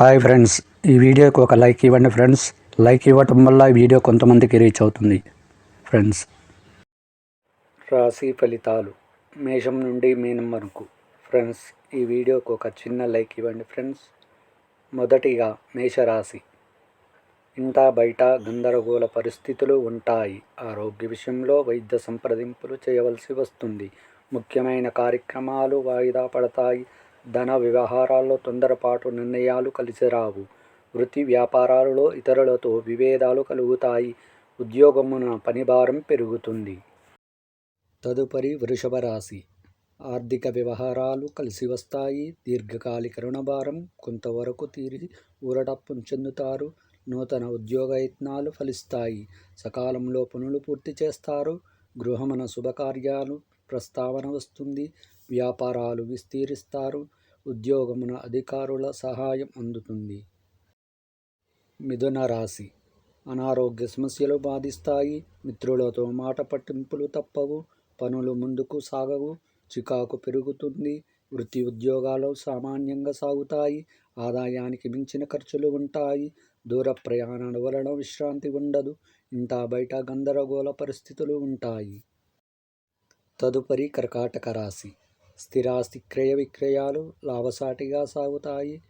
Hi friends ఈ వీడియోకి ఒక లైక్ ఇవ్వండి ఫ్రెండ్స్. లైక్ ఇవ్వటం వల్ల ఈ వీడియో కొంతమందికి రీచ్ అవుతుంది. ఫ్రెండ్స్ రాశి ఫలితాలు మేషం నుండి మీనం వరకు ఫ్రెండ్స్ ఈ వీడియోకి ఒక చిన్న లైక్ ఇవ్వండి ఫ్రెండ్స్. మొదటిగా మేషరాశి. ఇంటా బయట గందరగోళ పరిస్థితులు ఉంటాయి. ఆరోగ్య విషయంలో వైద్య సంప్రదింపులు చేయవలసి వస్తుంది. ముఖ్యమైన కార్యక్రమాలు వాయిదా పడతాయి. ధన వ్యవహారాల్లో తొందరపాటు నిర్ణయాలు కలిసి రావు వృత్తి వ్యాపారాలలో ఇతరులతో విభేదాలు కలుగుతాయి. ఉద్యోగమున పనిభారం పెరుగుతుంది. తదుపరి వృషభ రాశి. ఆర్థిక వ్యవహారాలు కలిసి వస్తాయి. దీర్ఘకాలిక రుణభారం కొంతవరకు తీరి ఊరటప్పం చెందుతారు. నూతన ఉద్యోగ యత్నాలు ఫలిస్తాయి. సకాలంలో పనులు పూర్తి చేస్తారు. గృహమున శుభకార్యాలు ప్రస్తావన వస్తుంది. వ్యాపారాలు విస్తీరిస్తారు. ఉద్యోగమున అధికారుల సహాయం అందుతుంది. మిథున రాశి. అనారోగ్య సమస్యలు బాధిస్తాయి. మిత్రులతో మాట పట్టింపులు తప్పవు. పనులు ముందుకు సాగవు. చికాకు పెరుగుతుంది. వృత్తి ఉద్యోగాలు సామాన్యంగా సాగుతాయి. ఆదాయానికి మించిన ఖర్చులు ఉంటాయి. దూర ప్రయాణాల వలన విశ్రాంతి ఉండదు. ఇంటా బయట గందరగోళ పరిస్థితులు ఉంటాయి. తదుపరి కర్కాటక రాశి. స్థిరాస్తి క్రయ విక్రయాలు లాభసాటిగా సాగుతాయి.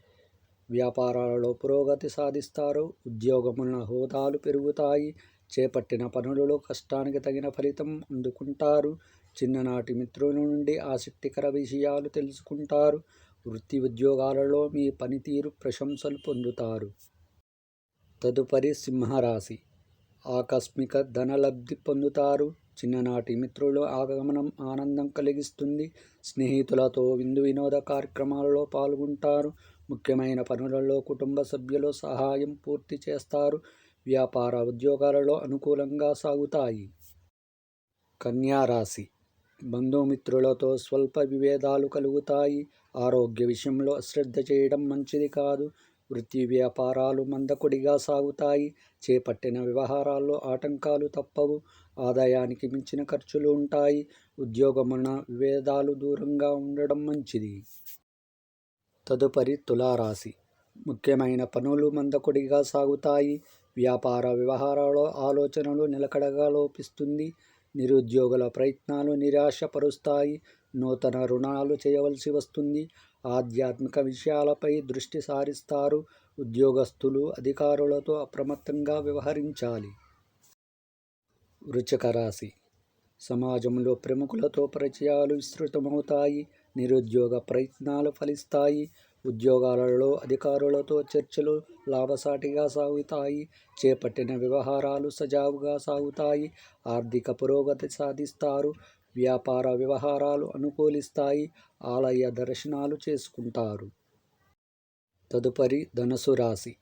వ్యాపారాలలో పురోగతి సాధిస్తారు. ఉద్యోగమున హోదాలు పెరుగుతాయి. చేపట్టిన పనులలో కష్టానికి తగిన ఫలితం అందుకుంటారు. చిన్ననాటి మిత్రుల నుండి ఆసక్తికర విషయాలు తెలుసుకుంటారు. వృత్తి ఉద్యోగాలలో మీ పనితీరు ప్రశంసలు పొందుతారు. తదుపరి సింహరాశి. ఆకస్మిక ధనలబ్ధి పొందుతారు. చిన్ననాటి మిత్రులు ఆగమనం ఆనందం కలిగిస్తుంది. స్నేహితులతో విందు వినోద కార్యక్రమాలలో పాల్గొంటారు. ముఖ్యమైన పనులలో కుటుంబ సభ్యులు సహాయం పూర్తి చేస్తారు. వ్యాపార ఉద్యోగాలలో అనుకూలంగా సాగుతాయి. కన్యారాశి. బంధుమిత్రులతో స్వల్ప విభేదాలు కలుగుతాయి. ఆరోగ్య విషయంలో అశ్రద్ధ చేయడం మంచిది కాదు. వృత్తి వ్యాపారాలు మందకొడిగా సాగుతాయి. చేపట్టిన వ్యవహారాల్లో ఆటంకాలు తప్పవు. ఆదాయానికి మించిన ఖర్చులు ఉంటాయి. ఉద్యోగమున విభేదాలు దూరంగా ఉండడం మంచిది. తదుపరి తులారాశి. ముఖ్యమైన పనులు మందకొడిగా సాగుతాయి. వ్యాపార వ్యవహారాల ఆలోచనలు నిలకడగా లోపిస్తుంది. నిరుద్యోగుల ప్రయత్నాలు నిరాశపరుస్తాయి. నూతన రుణాలు చేయవలసి వస్తుంది. ఆధ్యాత్మిక విషయాలపై దృష్టి సారిస్తారు. ఉద్యోగస్తులు అధికారులతో అప్రమత్తంగా వ్యవహరించాలి. వృచక రాశి. సమాజంలో ప్రముఖులతో పరిచయాలు విస్తృతమవుతాయి. నిరుద్యోగ ప్రయత్నాలు ఫలిస్తాయి. ఉద్యోగాలలో అధికారులతో చర్చలు లాభసాటిగా సాగుతాయి. చేపట్టిన వ్యవహారాలు సజావుగా సాగుతాయి. ఆర్థిక పురోగతి సాధిస్తారు. వ్యాపార వ్యవహారాలు అనుకూలిస్తాయి. ఆలయ దర్శనాలు చేసుకుంటారు. తదుపరి ధనుసు రాశి.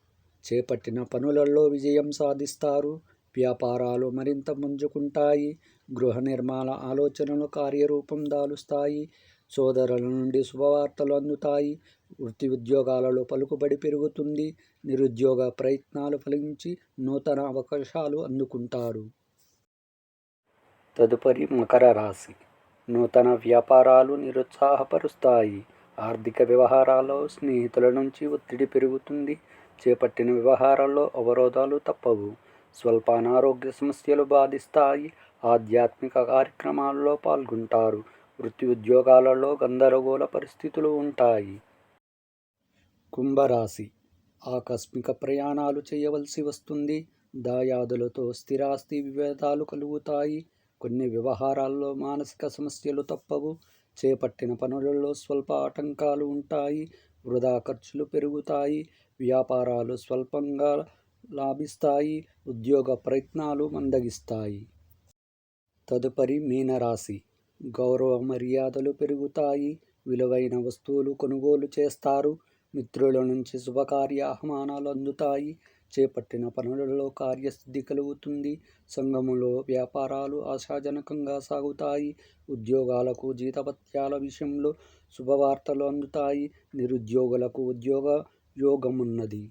చేపట్టిన పనులలో విజయం సాధిస్తారు. వ్యాపారాలు మరింత ముంజుకుంటాయి. గృహ నిర్మాణ ఆలోచనలు కార్యరూపం దాలుస్తాయి. సోదరుల నుండి శుభవార్తలు అందుతాయి. వృత్తి ఉద్యోగాలలో పలుకుబడి పెరుగుతుంది. నిరుద్యోగ ప్రయత్నాలు ఫలించి నూతన అవకాశాలు అందుకుంటారు. తదుపరి మకర రాశి. నూతన వ్యాపారాలు నిరుత్సాహపరుస్తాయి. ఆర్థిక వ్యవహారాల్లో స్నేహితుల నుంచి ఒత్తిడి పెరుగుతుంది. చేపట్టిన వ్యవహారాల్లో అవరోధాలు తప్పవు. స్వల్ప అనారోగ్య సమస్యలు బాధిస్తాయి. ఆధ్యాత్మిక కార్యక్రమాల్లో పాల్గొంటారు. వృత్తి ఉద్యోగాలలో గందరగోళ పరిస్థితులు ఉంటాయి. కుంభరాశి. ఆకస్మిక ప్రయాణాలు చేయవలసి వస్తుంది. దాయాదులతో స్థిరాస్తి విభేదాలు కలుగుతాయి. కొన్ని వ్యవహారాల్లో మానసిక సమస్యలు తప్పవు. చేపట్టిన పనులలో స్వల్ప ఆటంకాలు ఉంటాయి. వృధా ఖర్చులు పెరుగుతాయి. వ్యాపారాలు స్వల్పంగా లాభిస్తాయి. ఉద్యోగ ప్రయత్నాలు మందగిస్తాయి. తదుపరి మీనరాశి. గౌరవ మర్యాదలు పెరుగుతాయి. విలువైన వస్తువులు కొనుగోలు చేస్తారు. మిత్రుల నుంచి శుభకార్య ఆహ్వానాలు అందుతాయి. చేపట్టిన పనులలో కార్యసిద్ధి కలుగుతుంది. సంఘములో వ్యాపారాలు ఆశాజనకంగా సాగుతాయి. ఉద్యోగాలకు జీతభత్యాల విషయంలో శుభవార్తలు అందుతాయి. నిరుద్యోగులకు ఉద్యోగ యోగమున్నది.